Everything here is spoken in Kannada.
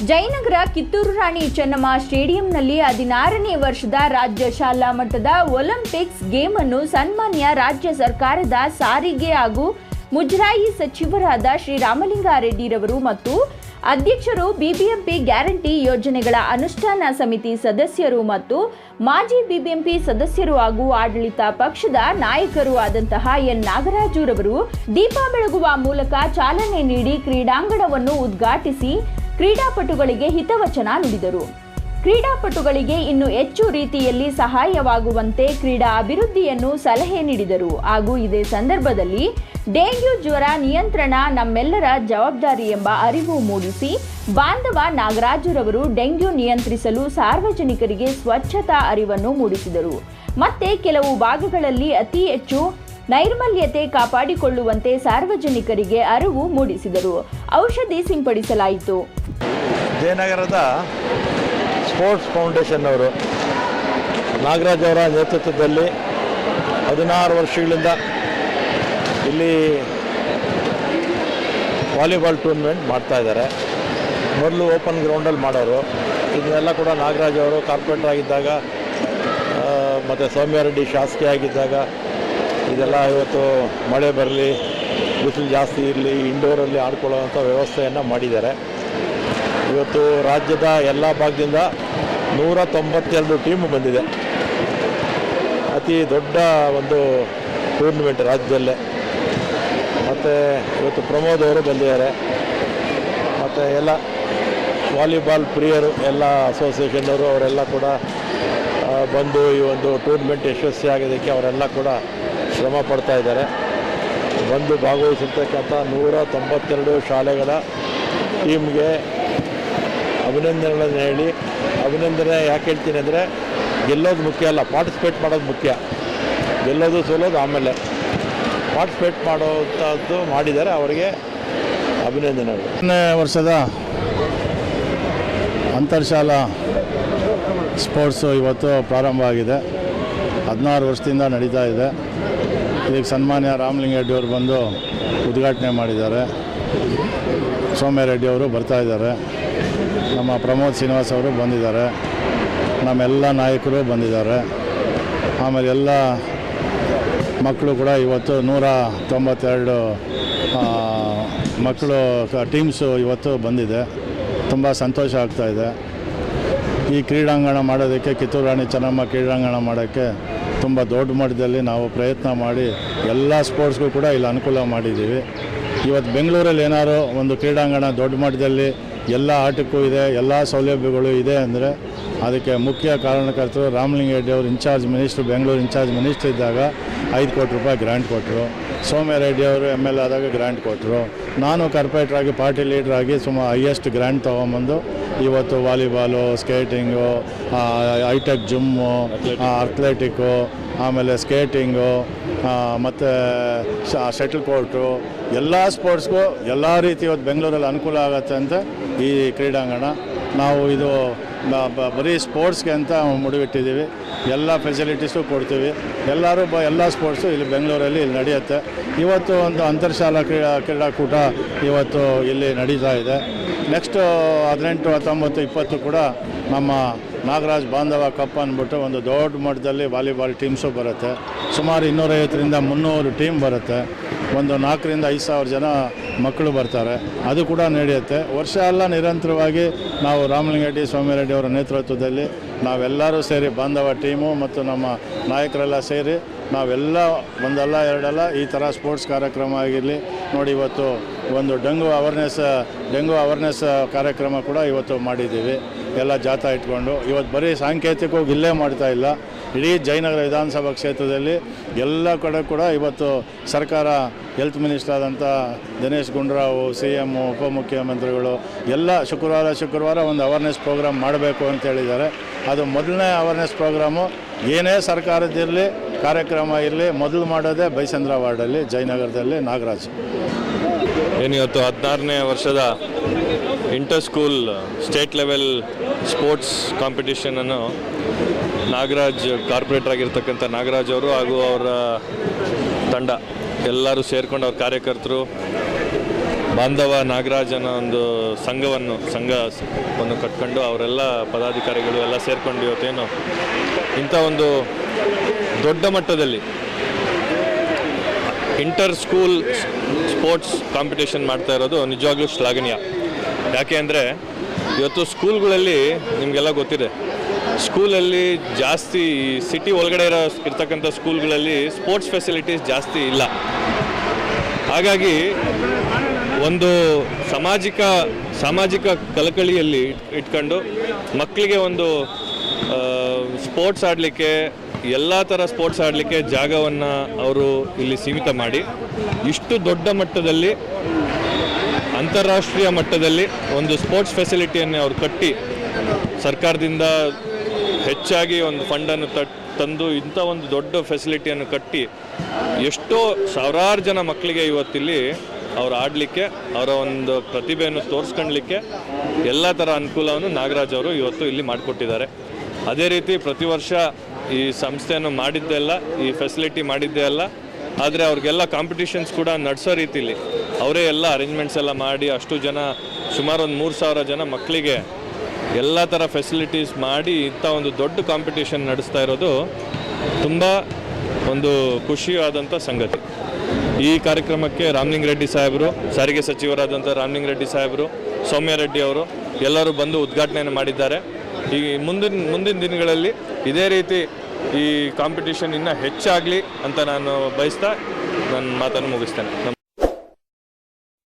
ಜಯನಗರ ಕಿತ್ತೂರು ರಾಣಿ ಚೆನ್ನಮ್ಮ ಸ್ಟೇಡಿಯಂನಲ್ಲಿ ಹದಿನಾರನೇ ವರ್ಷದ ರಾಜ್ಯ ಶಾಲಾ ಮಟ್ಟದ ಒಲಿಂಪಿಕ್ಸ್ ಗೇಮ್ ಅನ್ನು ಸನ್ಮಾನ್ಯ ರಾಜ್ಯ ಸರ್ಕಾರದ ಸಾರಿಗೆ ಹಾಗೂ ಮುಜರಾಯಿ ಸಚಿವರಾದ ಶ್ರೀ ರಾಮಲಿಂಗಾರೆಡ್ಡಿರವರು ಮತ್ತು ಅಧ್ಯಕ್ಷರು ಬಿಬಿಎಂಪಿ ಗ್ಯಾರಂಟಿ ಯೋಜನೆಗಳ ಅನುಷ್ಠಾನ ಸಮಿತಿ ಸದಸ್ಯರು ಮತ್ತು ಮಾಜಿ ಬಿಬಿಎಂಪಿ ಸದಸ್ಯರು ಹಾಗೂ ಆಡಳಿತ ಪಕ್ಷದ ನಾಯಕರು ಆದಂತಹ ಎನ್ ನಾಗರಾಜುರವರು ದೀಪ ಬೆಳಗುವ ಮೂಲಕ ಚಾಲನೆ ನೀಡಿ ಕ್ರೀಡಾಂಗಣವನ್ನು ಉದ್ಘಾಟಿಸಿ ಕ್ರೀಡಾಪಟುಗಳಿಗೆ ಹಿತವಚನ ನುಡಿದರು. ಕ್ರೀಡಾಪಟುಗಳಿಗೆ ಇನ್ನು ಹೆಚ್ಚು ರೀತಿಯಲ್ಲಿ ಸಹಾಯವಾಗುವಂತೆ ಕ್ರೀಡಾ ಅಭಿವೃದ್ಧಿಯನ್ನು ಸಲಹೆ ನೀಡಿದರು. ಹಾಗೂ ಇದೇ ಸಂದರ್ಭದಲ್ಲಿ ಡೆಂಗ್ಯೂ ಜ್ವರ ನಿಯಂತ್ರಣ ನಮ್ಮೆಲ್ಲರ ಜವಾಬ್ದಾರಿ ಎಂಬ ಅರಿವು ಮೂಡಿಸಿ, ಬಾಂಧವ ನಾಗರಾಜರವರು ಡೆಂಗ್ಯೂ ನಿಯಂತ್ರಿಸಲು ಸಾರ್ವಜನಿಕರಿಗೆ ಸ್ವಚ್ಛತಾ ಅರಿವನ್ನು ಮೂಡಿಸಿದರು. ಮತ್ತೆ ಕೆಲವು ಭಾಗಗಳಲ್ಲಿ ಅತಿ ಹೆಚ್ಚು ನೈರ್ಮಲ್ಯತೆ ಕಾಪಾಡಿಕೊಳ್ಳುವಂತೆ ಸಾರ್ವಜನಿಕರಿಗೆ ಅರಿವು ಮೂಡಿಸಿದರು. ಔಷಧಿ ಸಿಂಪಡಿಸಲಾಯಿತು. ಜಯನಗರದ ಸ್ಪೋರ್ಟ್ಸ್ ಫೌಂಡೇಶನ್ ಅವರು ನಾಗರಾಜ್ ಅವರ ನೇತೃತ್ವದಲ್ಲಿ ಹದಿನಾರು ವರ್ಷಗಳಿಂದ ಇಲ್ಲಿ ವಾಲಿಬಾಲ್ ಟೂರ್ನಮೆಂಟ್ ಮಾಡ್ತಾ ಇದ್ದಾರೆ. ಮೊದಲು ಓಪನ್ ಗ್ರೌಂಡಲ್ಲಿ ಮಾಡೋರು. ಇದನ್ನೆಲ್ಲ ಕೂಡ ನಾಗರಾಜ್ ಅವರು ಕಾರ್ಪೊರೇಟರ್ ಆಗಿದ್ದಾಗ ಮತ್ತು ಸೌಮ್ಯಾರೆಡ್ಡಿ ಶಾಸಕಿ ಆಗಿದ್ದಾಗ ಇದೆಲ್ಲ ಇವತ್ತು ಮಳೆ ಬರಲಿ, ಬಿಸಿಲು ಜಾಸ್ತಿ ಇರಲಿ ಇಂಡೋರಲ್ಲಿ ಆಡ್ಕೊಳ್ಳೋವಂಥ ವ್ಯವಸ್ಥೆಯನ್ನು ಮಾಡಿದ್ದಾರೆ. ಇವತ್ತು ರಾಜ್ಯದ ಎಲ್ಲ ಭಾಗದಿಂದ ನೂರ ತೊಂಬತ್ತೆರಡು ಟೀಮ್ ಬಂದಿದೆ. ಅತಿ ದೊಡ್ಡ ಒಂದು ಟೂರ್ನಮೆಂಟ್ ರಾಜ್ಯದಲ್ಲೇ. ಮತ್ತು ಇವತ್ತು ಪ್ರಮೋದ್ ಅವರು ಬಂದಿದ್ದಾರೆ. ಮತ್ತು ಎಲ್ಲ ವಾಲಿಬಾಲ್ ಪ್ರಿಯರು, ಎಲ್ಲ ಅಸೋಸಿಯೇಷನ್ನವರು ಅವರೆಲ್ಲ ಕೂಡ ಬಂದು ಈ ಒಂದು ಟೂರ್ನಮೆಂಟ್ ಯಶಸ್ವಿ ಆಗೋದಕ್ಕೆ ಅವರೆಲ್ಲ ಕೂಡ ಶ್ರಮ ಪಡ್ತಾ ಇದ್ದಾರೆ. ಬಂದು ಭಾಗವಹಿಸಿರ್ತಕ್ಕಂಥ ನೂರ ತೊಂಬತ್ತೆರಡು ಶಾಲೆಗಳ ಟೀಮ್ಗೆ ಅಭಿನಂದನೆಗಳನ್ನು ಹೇಳಿ, ಅಭಿನಂದನೆ ಯಾಕೆ ಹೇಳ್ತೀನಿ ಅಂದರೆ, ಗೆಲ್ಲೋದು ಮುಖ್ಯ ಅಲ್ಲ ಪಾರ್ಟಿಸಿಪೇಟ್ ಮಾಡೋದು ಮುಖ್ಯ. ಗೆಲ್ಲೋದು ಸೋಲೋದು ಆಮೇಲೆ. ಪಾರ್ಟಿಸಿಪೇಟ್ ಮಾಡೋಂಥದ್ದು ಮಾಡಿದ್ದಾರೆ ಅವರಿಗೆ ಅಭಿನಂದನೆಗಳು. ವರ್ಷದ ಅಂತರ್ಶಾಲಾ ಸ್ಪೋರ್ಟ್ಸು ಇವತ್ತು ಪ್ರಾರಂಭ ಆಗಿದೆ. ಹದಿನಾರು ವರ್ಷದಿಂದ ನಡೀತಾ ಇದೆ. ಇದಕ್ಕೆ ಸನ್ಮಾನ್ಯ ರಾಮಲಿಂಗರೆಡ್ಡಿಯವರು ಬಂದು ಉದ್ಘಾಟನೆ ಮಾಡಿದ್ದಾರೆ. ಸೋಮ್ಯ ಅವರು ಬರ್ತಾ ಇದ್ದಾರೆ. ನಮ್ಮ ಪ್ರಮೋದ್ ಶ್ರೀನಿವಾಸ್ ಅವರು ಬಂದಿದ್ದಾರೆ. ನಮ್ಮೆಲ್ಲ ನಾಯಕರು ಬಂದಿದ್ದಾರೆ. ಆಮೇಲೆ ಎಲ್ಲ ಮಕ್ಕಳು ಕೂಡ ಇವತ್ತು ನೂರ ತೊಂಬತ್ತೆರಡು ಮಕ್ಕಳು ಟೀಮ್ಸು ಇವತ್ತು ಬಂದಿದೆ. ತುಂಬ ಸಂತೋಷ ಆಗ್ತಾಯಿದೆ ಈ ಕ್ರೀಡಾಂಗಣ ಮಾಡೋದಕ್ಕೆ ಕಿತ್ತೂರು ರಾಣಿ ಚೆನ್ನಮ್ಮ ಕ್ರೀಡಾಂಗಣ ಮಾಡೋಕ್ಕೆ ತುಂಬ ದೊಡ್ಡ ಮಟ್ಟದಲ್ಲಿ ನಾವು ಪ್ರಯತ್ನ ಮಾಡಿ ಎಲ್ಲ ಸ್ಪೋರ್ಟ್ಸ್ಗೂ ಕೂಡ ಇಲ್ಲಿ ಅನುಕೂಲ ಮಾಡಿದ್ದೀವಿ. ಇವತ್ತು ಬೆಂಗಳೂರಲ್ಲಿ ಏನಾದ್ರು ಒಂದು ಕ್ರೀಡಾಂಗಣ ದೊಡ್ಡ ಮಟ್ಟದಲ್ಲಿ ಎಲ್ಲ ಆಟಕ್ಕೂ ಇದೆ, ಎಲ್ಲ ಸೌಲಭ್ಯಗಳು ಇದೆ ಅಂದರೆ ಅದಕ್ಕೆ ಮುಖ್ಯ ಕಾರಣಕರ್ತರು ರಾಮಲಿಂಗರೆಡ್ಡಿ ಅವರು incharge minister, Bengaluru incharge minister ಇದ್ದಾಗ ಐದು ಕೋಟಿ ರೂಪಾಯಿ ಗ್ರ್ಯಾಂಟ್ ಕೊಟ್ಟರು. ಸೋಮ್ಯರೆಡ್ಡಿ ಅವರು ಎಂ ಎಲ್ ಆದಾಗ ಗ್ರ್ಯಾಂಟ್ ಕೊಟ್ಟರು. ನಾನು ಕಾರ್ಪೊರೇಟರ್ ಆಗಿ ಪಾರ್ಟಿ ಲೀಡರ್ ಆಗಿ ಸುಮಾರು ಹೈಯೆಸ್ಟ್ ಗ್ರ್ಯಾಂಟ್ ತೊಗೊಂಬಂದು ಇವತ್ತು volleyball skating hitech gym athletic ಆಮೇಲೆ ಸ್ಕೇಟಿಂಗು ಮತ್ತು ಶಟಲ್ ಕೋರ್ಟು ಎಲ್ಲ ಸ್ಪೋರ್ಟ್ಸ್ಗೂ ಎಲ್ಲ ರೀತಿ ಇವತ್ತು ಬೆಂಗಳೂರಲ್ಲಿ ಅನುಕೂಲ ಆಗುತ್ತೆ ಅಂತ ಈ ಕ್ರೀಡಾಂಗಣ ನಾವು ಇದು ಬರೀ ಸ್ಪೋರ್ಟ್ಸ್ಗೆ ಅಂತ ಮುಡಿಬಿಟ್ಟಿದ್ದೀವಿ. ಎಲ್ಲ ಫೆಸಿಲಿಟೀಸು ಕೊಡ್ತೀವಿ. ಎಲ್ಲರೂ ಬ, ಎಲ್ಲ ಸ್ಪೋರ್ಟ್ಸು ಇಲ್ಲಿ ಬೆಂಗಳೂರಲ್ಲಿ ಇಲ್ಲಿ ನಡೆಯುತ್ತೆ. ಇವತ್ತು ಒಂದು ಅಂತರ್ಶಾಲಾ ಕ್ರೀಡಾ, ಕ್ರೀಡಾಕೂಟ ಇವತ್ತು ಇಲ್ಲಿ ನಡೀತಾ ಇದೆ. ನೆಕ್ಸ್ಟು ಹದಿನೆಂಟು, ಹತ್ತೊಂಬತ್ತು, ಇಪ್ಪತ್ತು ಕೂಡ ನಮ್ಮ ನಾಗರಾಜ್ ಬಾಂಧವ ಕಪ್ ಅಂದ್ಬಿಟ್ಟು ಒಂದು ದೊಡ್ಡ ಮಟ್ಟದಲ್ಲಿ ವಾಲಿಬಾಲ್ ಟೀಮ್ಸು ಬರುತ್ತೆ. ಸುಮಾರು ಇನ್ನೂರೈವತ್ತರಿಂದ ಮುನ್ನೂರು ಟೀಮ್ ಬರುತ್ತೆ. ಒಂದು ನಾಲ್ಕರಿಂದ ಐದು ಸಾವಿರ ಜನ ಮಕ್ಕಳು ಬರ್ತಾರೆ. ಅದು ಕೂಡ ನಡೆಯುತ್ತೆ. ವರ್ಷ ಎಲ್ಲ ನಿರಂತರವಾಗಿ ನಾವು ರಾಮಲಿಂಗಡ್ಡಿ ಸ್ವಾಮಿರೆಡ್ಡಿ ಅವರ ನೇತೃತ್ವದಲ್ಲಿ ನಾವೆಲ್ಲರೂ ಸೇರಿ ಬಾಂಧವ ಟೀಮು ಮತ್ತು ನಮ್ಮ ನಾಯಕರೆಲ್ಲ ಸೇರಿ ನಾವೆಲ್ಲ ಒಂದಲ್ಲ ಎರಡಲ್ಲ ಈ ಥರ ಸ್ಪೋರ್ಟ್ಸ್ ಕಾರ್ಯಕ್ರಮ ಆಗಿರಲಿ. ನೋಡಿ ಇವತ್ತು ಒಂದು ಡೆಂಗು ಅವೇರ್ನೆಸ್ ಡೆಂಗು ಅವೇರ್ನೆಸ್ ಕಾರ್ಯಕ್ರಮ ಕೂಡ ಇವತ್ತು ಮಾಡಿದ್ದೀವಿ. ಎಲ್ಲ ಜಾಥಾ ಇಟ್ಕೊಂಡು. ಇವತ್ತು ಬರೀ ಸಾಂಕೇತಿಕವಾಗಿ ಇಲ್ಲೇ ಮಾಡ್ತಾ ಇಲ್ಲ. ಇಡೀ ಜಯನಗರ ವಿಧಾನಸಭಾ ಕ್ಷೇತ್ರದಲ್ಲಿ ಎಲ್ಲ ಕಡೆ ಕೂಡ ಇವತ್ತು ಸರ್ಕಾರ ಹೆಲ್ತ್ ಮಿನಿಸ್ಟರ್ ಆದಂಥ ದಿನೇಶ್ ಗುಂಡೂರಾವ್ ಸಿ ಎಂ ಉಪಮುಖ್ಯಮಂತ್ರಿಗಳು ಎಲ್ಲ ಶುಕ್ರವಾರ ಶುಕ್ರವಾರ ಒಂದು ಅವೇರ್ನೆಸ್ ಪ್ರೋಗ್ರಾಮ್ ಮಾಡಬೇಕು ಅಂತ ಹೇಳಿದ್ದಾರೆ. ಅದು ಮೊದಲನೇ ಅವೇರ್ನೆಸ್ ಪ್ರೋಗ್ರಾಮು ಏನೇ ಸರ್ಕಾರದಿರಲಿ ಕಾರ್ಯಕ್ರಮ ಇರಲಿ, ಮೊದಲು ಮಾಡೋದೇ ಬೈಸಂದ್ರ ವಾರ್ಡಲ್ಲಿ, ಜಯನಗರದಲ್ಲಿ ನಾಗರಾಜ್. ಏನಿವತ್ತು ಹದಿನಾರನೇ ವರ್ಷದ inter school state level sports ಕಾಂಪಿಟೇಷನನ್ನು Nagaraj corporator ಆಗಿರ್ತಕ್ಕಂಥ ನಾಗರಾಜ್ ಅವರು ಹಾಗೂ ಅವರ ತಂಡ ಎಲ್ಲರೂ ಸೇರಿಕೊಂಡು ಅವ್ರ ಕಾರ್ಯಕರ್ತರು, ಬಾಂಧವ ನಾಗರಾಜ್ ಅನ್ನೋ ಒಂದು ಸಂಘವನ್ನು ಸಂಘವನ್ನು ಕಟ್ಕೊಂಡು ಅವರೆಲ್ಲ ಪದಾಧಿಕಾರಿಗಳು ಎಲ್ಲ ಸೇರಿಕೊಂಡು ಇವತ್ತೇನು ಇಂಥ ಒಂದು ದೊಡ್ಡ ಮಟ್ಟದಲ್ಲಿ ಇಂಟರ್ ಸ್ಕೂಲ್ ಸ್ಪೋರ್ಟ್ಸ್ ಕಾಂಪಿಟೇಷನ್ ಮಾಡ್ತಾ ಇರೋದು ನಿಜವಾಗ್ಲೂ ಶ್ಲಾಘನೀಯ. ಯಾಕೆ ಅಂದರೆ ಇವತ್ತು ಸ್ಕೂಲ್ಗಳಲ್ಲಿ ನಿಮಗೆಲ್ಲ ಗೊತ್ತಿದೆ. ಸ್ಕೂಲಲ್ಲಿ ಜಾಸ್ತಿ ಸಿಟಿ ಒಳಗಡೆ ಇರೋ ಇರ್ತಕ್ಕಂಥ ಸ್ಕೂಲ್ಗಳಲ್ಲಿ ಸ್ಪೋರ್ಟ್ಸ್ ಫೆಸಿಲಿಟೀಸ್ ಜಾಸ್ತಿ ಇಲ್ಲ. ಹಾಗಾಗಿ ಒಂದು ಸಾಮಾಜಿಕ ಸಾಮಾಜಿಕ ಕಲಕಳಿಯಲ್ಲಿ ಇಟ್ಕೊಂಡು ಮಕ್ಕಳಿಗೆ ಒಂದು ಸ್ಪೋರ್ಟ್ಸ್ ಆಡಲಿಕ್ಕೆ, ಎಲ್ಲ ಥರ ಸ್ಪೋರ್ಟ್ಸ್ ಆಡಲಿಕ್ಕೆ ಜಾಗವನ್ನು ಅವರು ಇಲ್ಲಿ ಸೀಮಿತ ಮಾಡಿ, ಇಷ್ಟು ದೊಡ್ಡ ಮಟ್ಟದಲ್ಲಿ ಅಂತಾರಾಷ್ಟ್ರೀಯ ಮಟ್ಟದಲ್ಲಿ ಒಂದು ಸ್ಪೋರ್ಟ್ಸ್ ಫೆಸಿಲಿಟಿಯನ್ನು ಅವರು ಕಟ್ಟಿ ಸರ್ಕಾರದಿಂದ ಹೆಚ್ಚಾಗಿ ಒಂದು ಫಂಡನ್ನು ತಟ್ ತಂದು ಇಂಥ ಒಂದು ದೊಡ್ಡ ಫೆಸಿಲಿಟಿಯನ್ನು ಕಟ್ಟಿ ಎಷ್ಟೋ ಸಾವಿರಾರು ಜನ ಮಕ್ಕಳಿಗೆ ಇವತ್ತಿಲ್ಲಿ ಅವ್ರು ಆಡಲಿಕ್ಕೆ, ಅವರ ಒಂದು ಪ್ರತಿಭೆಯನ್ನು ತೋರಿಸ್ಕೊಳ್ಲಿಕ್ಕೆ ಎಲ್ಲ ಥರ ಅನುಕೂಲವನ್ನು ನಾಗರಾಜ್ ಅವರು ಇವತ್ತು ಇಲ್ಲಿ ಮಾಡಿಕೊಟ್ಟಿದ್ದಾರೆ. ಅದೇ ರೀತಿ ಪ್ರತಿ ವರ್ಷ ಈ ಸಂಸ್ಥೆಯನ್ನು ಮಾಡಿದ್ದೇ ಅಲ್ಲ, ಈ ಫೆಸಿಲಿಟಿ ಮಾಡಿದ್ದೇ ಅಲ್ಲ, ಆದರೆ ಅವ್ರಿಗೆಲ್ಲ ಕಾಂಪಿಟಿಷನ್ಸ್ ಕೂಡ ನಡೆಸೋ ರೀತಿಲಿ ಅವರೇ ಎಲ್ಲ ಅರೇಂಜ್ಮೆಂಟ್ಸ್ ಎಲ್ಲ ಮಾಡಿ ಅಷ್ಟು ಜನ ಸುಮಾರು ಒಂದು ಮೂರು ಸಾವಿರ ಜನ ಮಕ್ಕಳಿಗೆ ಎಲ್ಲ ಥರ ಫೆಸಿಲಿಟೀಸ್ ಮಾಡಿ ಇಂಥ ಒಂದು ದೊಡ್ಡ ಕಾಂಪಿಟೇಷನ್ ನಡೆಸ್ತಾ ಇರೋದು ತುಂಬ ಒಂದು ಖುಷಿಯಾದಂಥ ಸಂಗತಿ. ಈ ಕಾರ್ಯಕ್ರಮಕ್ಕೆ ರಾಮಲಿಂಗ ರೆಡ್ಡಿ ಸಾಹೇಬರು, ಸಾರಿಗೆ ಸಚಿವರಾದಂಥ ರಾಮಲಿಂಗ ರೆಡ್ಡಿ ಸಾಹೇಬರು, ಸೌಮ್ಯ ರೆಡ್ಡಿ ಅವರು ಎಲ್ಲರೂ ಬಂದು ಉದ್ಘಾಟನೆಯನ್ನು ಮಾಡಿದ್ದಾರೆ. ಈ ಮುಂದಿನ ಮುಂದಿನ ದಿನಗಳಲ್ಲಿ ಇದೇ ರೀತಿ ಈ ಕಾಂಪಿಟೇಷನ್ ಇನ್ನೂ ಹೆಚ್ಚಾಗಲಿ ಅಂತ ನಾನು ಬಯಸ್ತಾ ನನ್ನ ಮಾತನ್ನು ಮುಗಿಸ್ತೇನೆ.